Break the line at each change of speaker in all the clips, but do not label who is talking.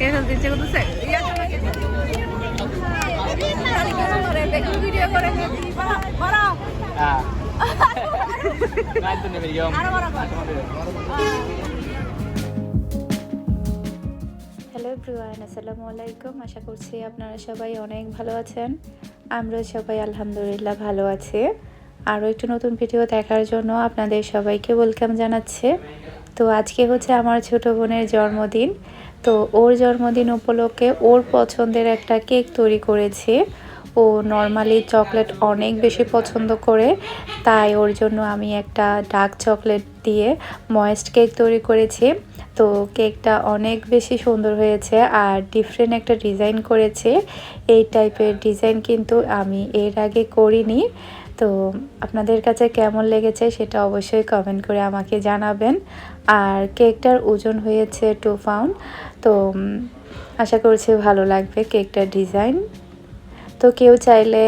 কে ফেলতে ইচ্ছে.
হ্যালো আসসালামু আলাইকুম আশা করছি আপনারা সবাই অনেক ভালো আছেন। আমরা সবাই আলহামদুলিল্লাহ ভালো আছি। আরও একটু নতুন ভিডিও দেখার জন্য আপনাদের সবাইকে ওয়েলকাম জানাচ্ছে। তো আজকে হচ্ছে আমার ছোট বোনের জন্মদিন। তো ওর জন্মদিন উপলক্ষে ওর পছন্দের একটা কেক তৈরি করেছি। ও নর্মালি চকলেট অনেক বেশি পছন্দ করে, তাই ওর জন্য আমি একটা ডার্ক চকলেট দিয়ে ময়েস্ট কেক তৈরি করেছি। তো কেকটা অনেক বেশি সুন্দর হয়েছে আর ডিফারেন্ট একটা ডিজাইন করেছে। এই টাইপের ডিজাইন কিন্তু আমি এর আগে করিনি। তো আপনাদের কাছে কেমন লেগেছে সেটা অবশ্যই কমেন্ট করে আমাকে জানাবেন। আর কেকটার ওজন হয়েছে টু পাউন্ড তো আশা করছি ভালো লাগবে কেকটার ডিজাইন তো কেউ চাইলে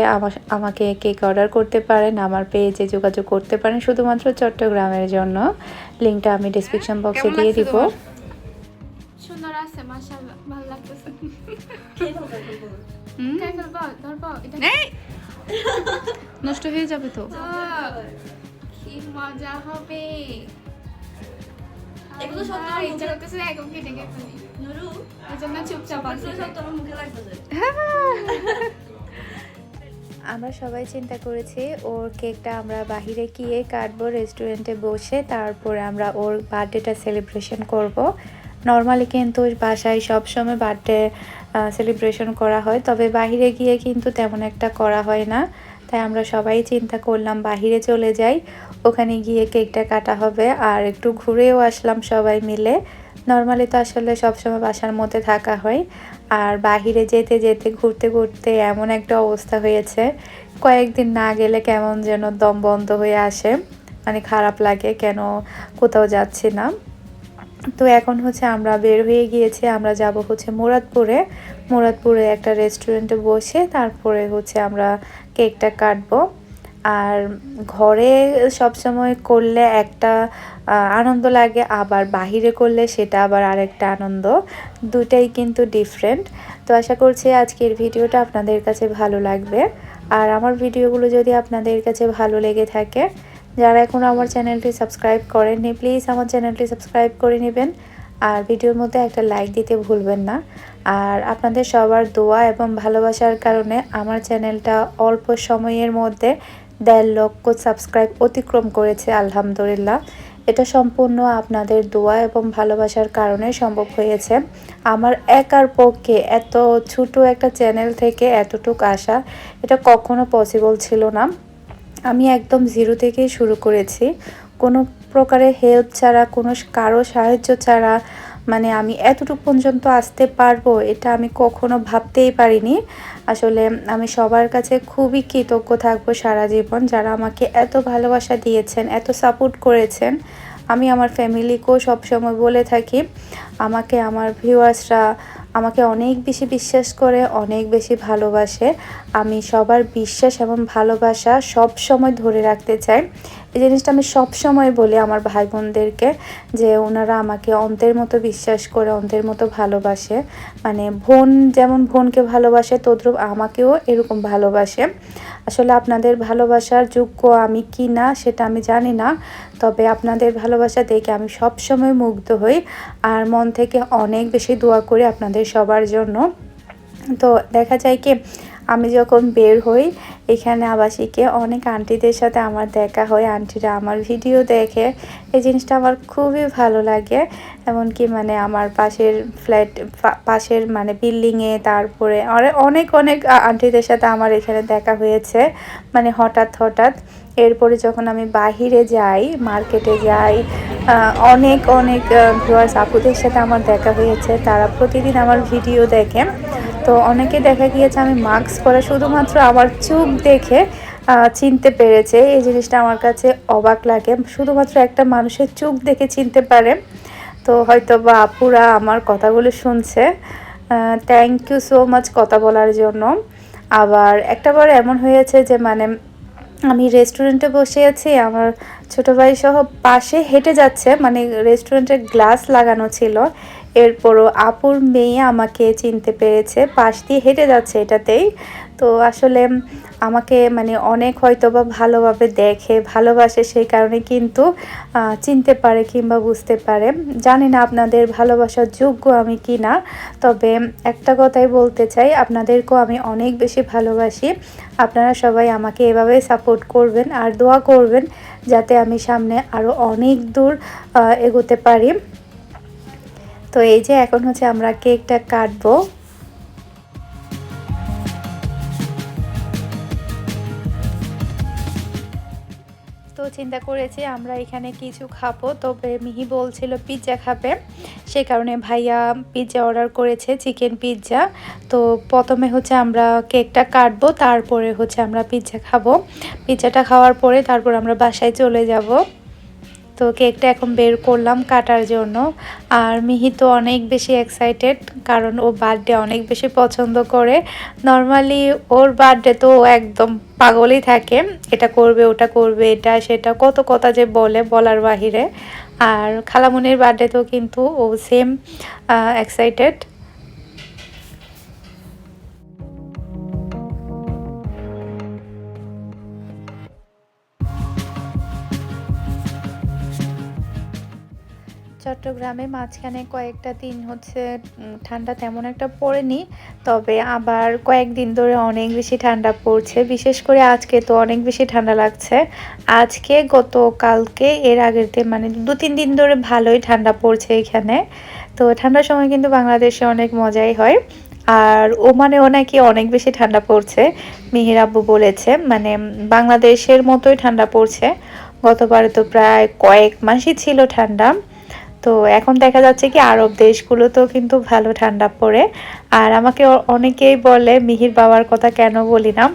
আমাকে কেক অর্ডার করতে পারেন আমার পেজে যোগাযোগ করতে পারেন শুধুমাত্র চট্টগ্রামের জন্য। লিঙ্কটা আমি ডিসক্রিপশন বক্সে দিয়ে দিব।
সুন্দর আছে মাশাআল্লাহ ভালো লাগতেছে।
নষ্ট হয়ে যাবে তো।
কি মজা হবে।
এগুলো সত্যি
আল্লাহ, ইচ্ছা করতেছে একদম কেটে কেটে ফেলি
নুরু
এই চুপচাপ আছি।
সব তোমার মুখে লাগতেছে।
আমরা সবাই চিন্তা করেছি ওর কেকটা আমরা বাহিরে গিয়ে কাটবো রেস্টুরেন্টে বসে তারপরে আমরা ওর বার্থডেটা সেলিব্রেশন করব। নর্মালি কিন্তু বাসায় সবসময় বার্থডে সেলিব্রেশন করা হয়। তবে বাইরে গিয়ে কিন্তু তেমন একটা করা হয় না। তাই আমরা সবাই চিন্তা করলাম বাহিরে চলে যাই। ওখানে গিয়ে কেকটা কাটা হবে আর একটু ঘুরেও আসলাম সবাই মিলে। নর্মালি তো আসলে সবসময় বাসার মধ্যে থাকা হয়। আর বাহিরে যেতে যেতে, ঘুরতে ঘুরতে এমন একটা অবস্থা হয়েছে। কয়েকদিন না গেলে কেমন যেন দম বন্ধ হয়ে আসে। মানে খারাপ লাগে কেন কোথাও যাচ্ছি না। তো এখন হচ্ছে আমরা বের হয়ে গিয়েছি, আমরা যাব হচ্ছে মুরাদপুরে। মুরাদপুরে একটা রেস্টুরেন্টে বসে তারপরে হচ্ছে আমরা কেকটা কাটবো। আর ঘরে সবসময় করলে একটা আনন্দ লাগে, আবার বাহিরে করলে সেটা আবার আরেকটা আনন্দ। দুটাই কিন্তু ডিফারেন্ট তো আশা করছি আজকের ভিডিওটা আপনাদের কাছে ভালো লাগবে। আর আমার ভিডিওগুলো যদি আপনাদের কাছে ভালো লেগে থাকে যারা এখন আমার চ্যানেলটি সাবস্ক্রাইব করেননি প্লিজ আমার চ্যানেলটি সাবস্ক্রাইব করে নেবেন। আর ভিডিওর মধ্যে একটা লাইক দিতে ভুলবেন না। আর আপনাদের সবার দোয়া এবং ভালোবাসার কারণে আমার চ্যানেলটা অল্প সময়ের মধ্যে দেড় লক্ষ সাবস্ক্রাইব অতিক্রম করেছে, আলহামদুলিল্লাহ। এটা সম্পূর্ণ আপনাদের দোয়া এবং ভালোবাসার কারণে সম্ভব হয়েছে। আমার একার পক্ষে এত ছোট একটা চ্যানেল থেকে এতটুক আসা এটা কখনো পসিবল ছিল না। আমি একদম জিরো থেকেই শুরু করেছি। কোনো প্রকারের হেল্প ছাড়া, কোনো কারও সাহায্য ছাড়া মানে আমি এতটুকু পর্যন্ত আসতে পারব এটা আমি কখনো ভাবতেই পারিনি। আসলে আমি সবার কাছে খুবই কৃতজ্ঞ থাকব সারা জীবন যারা আমাকে এত ভালোবাসা দিয়েছেন, এত সাপোর্ট করেছেন। আমি আমার ফ্যামিলিকেও সবসময় বলে থাকি, আমাকে, আমার ভিউয়ার্সরা আমাকে অনেক বেশি বিশ্বাস করে, অনেক বেশি ভালোবাসে। আমি সবার বিশ্বাস এবং ভালোবাসা সব সময় ধরে রাখতে চাই। এই জিনিসটা আমি সব সময় বলি আমার ভাই বোনদেরকে যে ওনারা আমাকে অন্তের মতো বিশ্বাস করে, অন্তের মতো ভালোবাসে। মানে বোন যেমন বোনকে ভালোবাসে, তদ্রুপ আমাকেও এরকম ভালোবাসে। আসলে আপনাদের ভালোবাসার যোগ্য আমি কি না সেটা আমি জানি না। তবে আপনাদের ভালোবাসা দেখে আমি সব সময় মুগ্ধ হই আর মন থেকে অনেক বেশি দোয়া করি আপনাদের সবার জন্য। তো দেখা যায় কি আমি যখন বের হই, এখানে আবাসিকে অনেক আন্টিদের সাথে আমার দেখা হয়। আন্টিরা আমার ভিডিও দেখে। এই জিনিসটা আমার খুবই ভালো লাগে। এমনকি মানে আমার পাশের ফ্ল্যাট পাশের মানে বিল্ডিংয়ে তারপরে অনে- অনেক অনেক আন্টিদের সাথে আমার এখানে দেখা হয়েছে। মানে হঠাৎ হঠাৎ। এরপরে যখন আমি বাহিরে যাই মার্কেটে যাই অনেক অনেক ভিউয়ার্স আপুদের সাথে আমার দেখা হয়েছে। তারা প্রতিদিন আমার ভিডিও দেখে। তো অনেকে দেখা গিয়েছে আমি মাস্ক পরে শুধুমাত্র আমার চুপ দেখে চিনতে পেরেছে। এই জিনিসটা আমার কাছে অবাক লাগে। শুধুমাত্র একটা মানুষের চুপ দেখে চিনতে পারে। তো হয়তো বা আপুরা আমার কথাগুলো শুনছে। থ্যাংক ইউ সো মাচ কথা বলার জন্য। আবার একটা বার এমন হয়েছে যে মানে আমি রেস্টুরেন্টে বসে আছি আমার ছোট ভাই সহ পাশে হেঁটে যাচ্ছে মানে রেস্টুরেন্টের গ্লাস লাগানো ছিল। এরপরও আপুর মেয়ে আমাকে চিনতে পেরেছে, পাশ দিয়ে হেঁটে যাচ্ছে এটাতেই। তো আসলে আমাকে মানে অনেক হয়তো বা ভালোভাবে দেখে, ভালোবাসে সেই কারণে কিন্তু চিনতে পারে কিংবা বুঝতে পারে। জানি না আপনাদের ভালোবাসার যোগ্য আমি কি না তবে একটা কথাই বলতে চাই, আপনাদেরকেও আমি অনেক বেশি ভালোবাসি। আপনারা সবাই আমাকে এভাবে সাপোর্ট করবেন আর দোয়া করবেন, যাতে আমি সামনে আরও অনেক দূর এগোতে পারি। তো এই যে এখন হচ্ছে আমরা কেকটা কাটবো। তো চিন্তা করেছি আমরা এখানে কিছু খাব। তবে মিহি বলছিল পিৎজা খাবে। সে কারণে ভাইয়া পিৎজা অর্ডার করেছে চিকেন পিৎজা তো প্রথমে হচ্ছে আমরা কেকটা কাটবো, তারপরে হচ্ছে আমরা পিৎজা খাব। পিৎজাটা খাওয়ার পরে তারপর আমরা বাসায় চলে যাব। তো কেকটা এখন বের করলাম কাটার জন্য। আর মিহি তো অনেক বেশি এক্সাইটেড কারণ ও বার্থডে অনেক বেশি পছন্দ করে। নর্মালি ওর বার্থডে তো একদম পাগলই থাকে। এটা করবে, ওটা করবে, এটা, সেটা, কত কথা যে বলে বলার বাহিরে। আর খালামনির তো কিন্তু ও সেম এক্সাইটেড চট্টগ্রামে মাঝখানে কয়েকটা দিন হচ্ছে ঠান্ডা তেমন একটা পড়েনি, তবে আবার কয়েকদিন ধরে অনেক বেশি ঠান্ডা পড়ছে। বিশেষ করে আজকে তো অনেক বেশি ঠান্ডা লাগছে। আজকে গত কালকে এর আগের দিন মানে দু তিন দিন ধরে ভালোই ঠান্ডা পড়ছে এখানে। তো ঠান্ডার সময় কিন্তু বাংলাদেশে অনেক মজাই হয়। আর ও ওমানেও নাকি অনেক বেশি ঠান্ডা পড়ছে, মিহির আব্বু বলেছে। মানে বাংলাদেশের মতোই ঠান্ডা পড়ছে। গতবারে তো প্রায় কয়েক মাসই ছিল ঠান্ডা। তো এখন দেখা যাচ্ছে কি আরব দেশগুলোতেও কিন্তু ভালো ঠান্ডা পড়ে। আর আমাকে অনেকেই বলে, মিহির বাবার কথা কেন বলি না?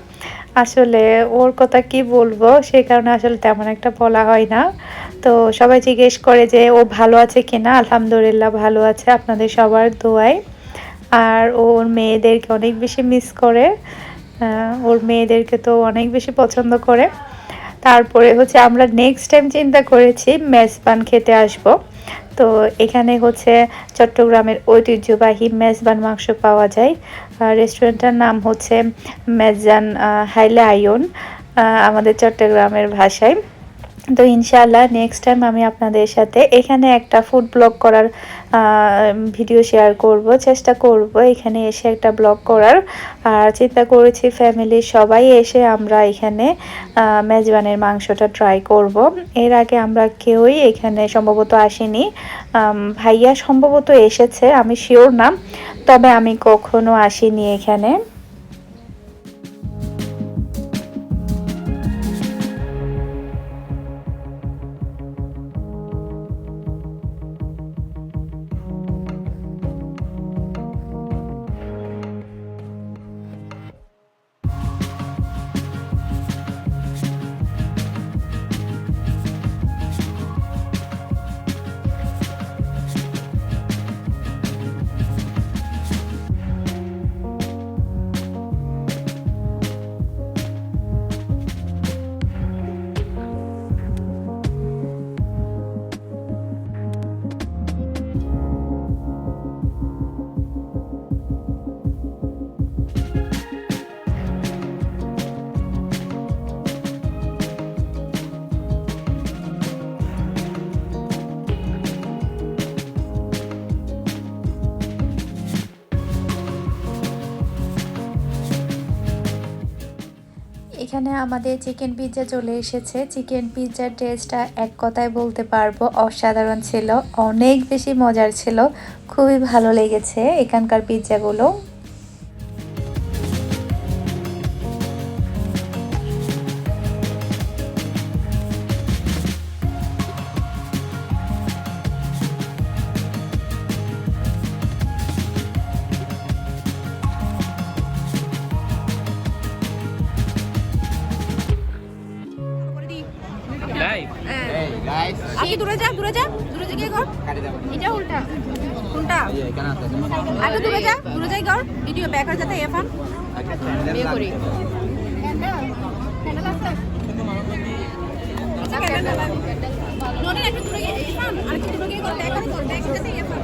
আসলে ওর কথা কি বলব? সেই কারণে আসলে তেমন একটা বলা হয় না। তো সবাই জিজ্ঞেস করে যে, ও ভালো আছে কিনা আলহামদুলিল্লাহ ভালো আছে, আপনাদের সবার দোয়ায়। আর ওর মেয়েদেরকে অনেক বেশি মিস করে। ওর মেয়েদেরকে তো অনেক বেশি পছন্দ করে। তারপরে হচ্ছে আমরা নেক্সট টাইম চিন্তা করেছি, মেজবান খেতে আসব। তো এখানে হচ্ছে চট্টগ্রামের ঐতিহ্যবাহী মেজবান মাংস পাওয়া যায়। রেস্টুরেন্টটার নাম হচ্ছে মেজান হাইলে আয়ন আমাদের চট্টগ্রামের ভাষায়। তো ইনশাআল্লাহ নেক্সট টাইম আমি আপনাদের সাথে এখানে একটা ফুড ব্লগ করার ভিডিও শেয়ার করব, চেষ্টা করব এখানে এসে একটা ব্লগ করার। আর চিন্তা করেছি ফ্যামিলির সবাই এসে আমরা এখানে মেজবানের মাংসটা ট্রাই করব। এর আগে আমরা কেউই এখানে সম্ভবত আসিনি। ভাইয়া সম্ভবত এসেছে, আমি শিওর না। তবে আমি কখনো আসিনি এখানে। এখানে আমাদের চিকেন পিৎজা চলে এসেছে। চিকেন পিৎজার টেস্টটা এক কথায় বলতে পারব, অসাধারণ ছিল, অনেক বেশি মজার ছিল, খুবই ভালো লেগেছে এখানকার পিৎজাগুলো
আগে দূরে যা দূরে যাই কর ভিডিও ব্যাক হয়ে যাতে এখন বিয়ে করি ননি একটু দূরে গিয়ে ইরফান আর একটু দূরে গিয়ে কর ব্যাক করে কর ব্যাক যাতে ইরফান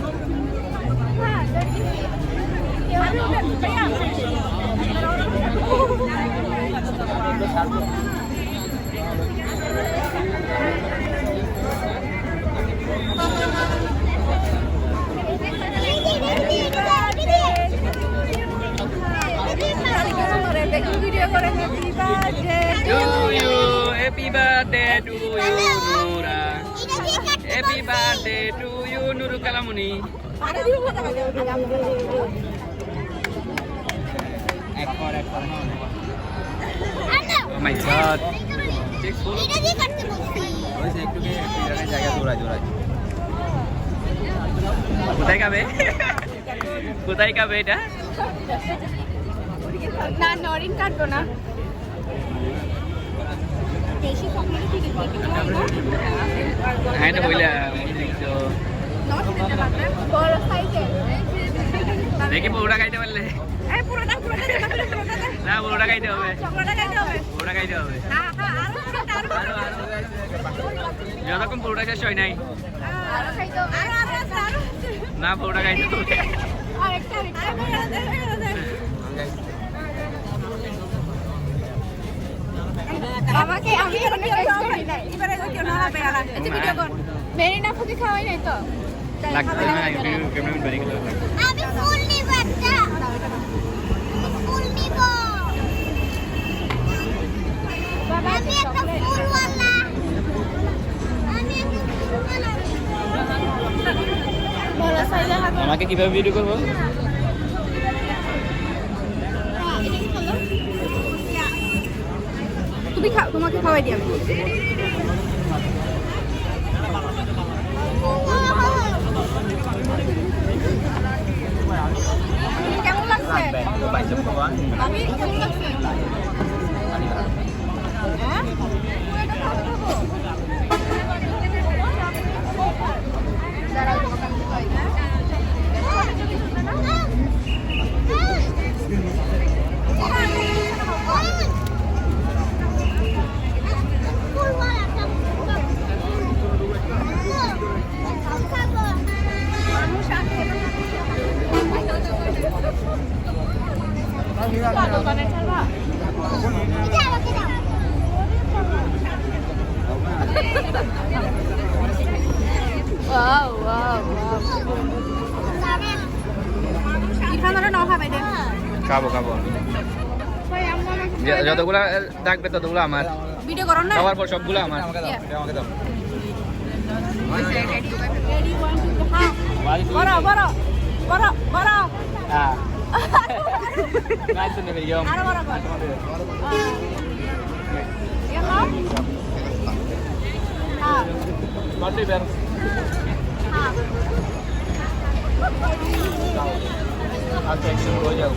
ভিডিও করে happy birthday
To you, happy birthday to you, Nura. Happy birthday to you, Nurul Kalamuni.
আরে দিব কথা
এক পর এক পর Oh my god. Check full. ওইসে একটু কে পিছনের জায়গা দৌড়ায় দৌড়ায় কোথায় খাবে কোথায় খাবে এটা
না নরিন কাটবো না।
হ্যাঁ বইলা। দেখি পুরোটা খাইতে পারলে। না পুরোটা খাইতে হবে।
হবে।
পুরোটা খাইতে হবে।
হ্যাঁ হ্যাঁ
আরও যতক্ষণ পুরোটা শেষ হয় নাই।
হবে।
না পুরোটা খাইতে হবে।
আমাকে আমি এখানে টেস্ট করি নাই। এবারে কেউ না হবে আর এই ভিডিও কর। মেরিনা ফুকি খাওয়াই নাই তো?
লাগবে না বাড়ি গেল।
আমি ফুল নিব একটা। ফুল নিব। আমি একটা ফুলওয়ালা। আমি একটা
হবে
আমাকে কীভাবে ভিডিও করব?
তুমি খাও তোমাকে খাওয়াই দিই আমি কেমন লাগছে আমি কেমন লাগছে হ্যাঁ? পুরোটা খাব, খাব। দাঁড়াও, তোমাকে আমি খাওয়াই, হ্যাঁ? মানুষ আছে। দোকানে ছাড়বা? Wow, wow, wow. ইরফান ওরা নাও খাবে রে
খাব খাব। যতগুলা থাকবে ততগুলো আমার।
ভিডিও করো না?
খাওয়ার পর সবগুলো আমার।
Ready, one, হ্যাঁ বড় বড় বড় বড়. হ্যাঁ
Okay, শুরু হয়ে যাও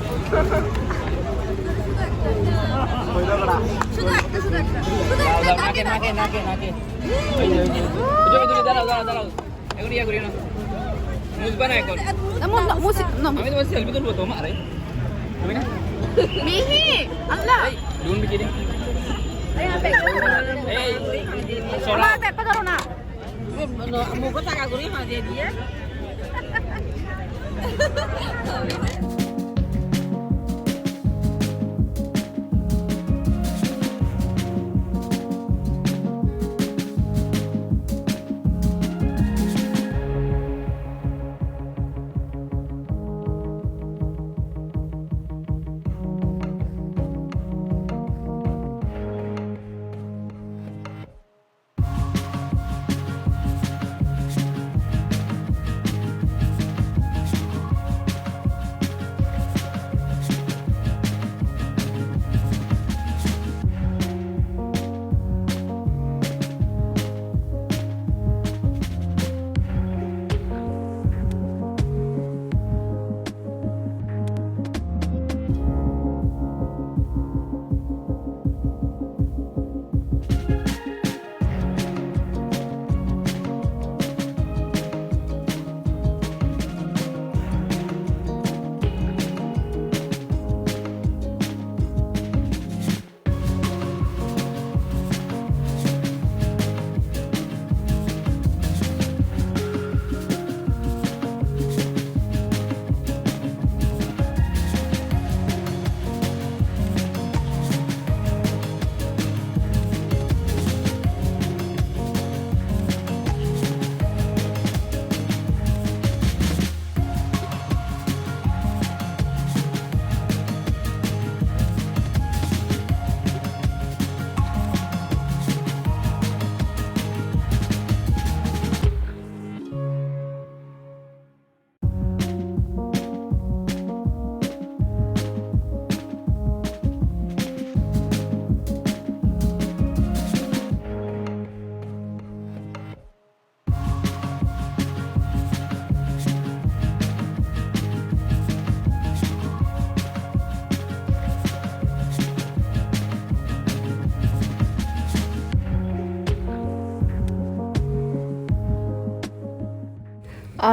শুধু একটা শুধু একটা শুধু
দাও,
একটা
দাও, নাকে নাকে নাকে নাকে ওই যে, ওই যে। ওই যে, ওই যে, দাঁড়াও দাঁড়াও দাঁড়াও এখন ইয়া করি না মুজবা না এখন
এমন না মুসিক না
আমি তোমার সেলফি তুলবো তোমার আরে তুমি না
মিহি আল্লাহ
ডুন বিকিনি
এই হাতে
এই
ওরা
সরা
পেপা ধরো না
মুখো টাকা করি মা দিয়ে দিয়ে Oh,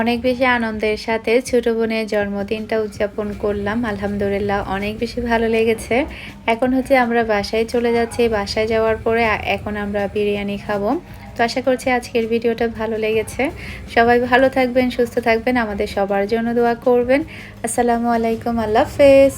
অনেক বেশি আনন্দের সাথে ছোট বোনের জন্মদিনটা উদযাপন করলাম। আলহামদুলিল্লাহ অনেক বেশি ভালো লেগেছে। এখন হচ্ছে আমরা বাসায় চলে যাচ্ছি। বাসায় যাওয়ার পরে এখন আমরা বিরিয়ানি খাব। তো আশা করছি আজকের ভিডিওটা ভালো লেগেছে। সবাই ভালো থাকবেন, সুস্থ থাকবেন। আমাদের সবার জন্য দোয়া করবেন। আসসালামু আলাইকুম, আল্লাহ হাফেজ।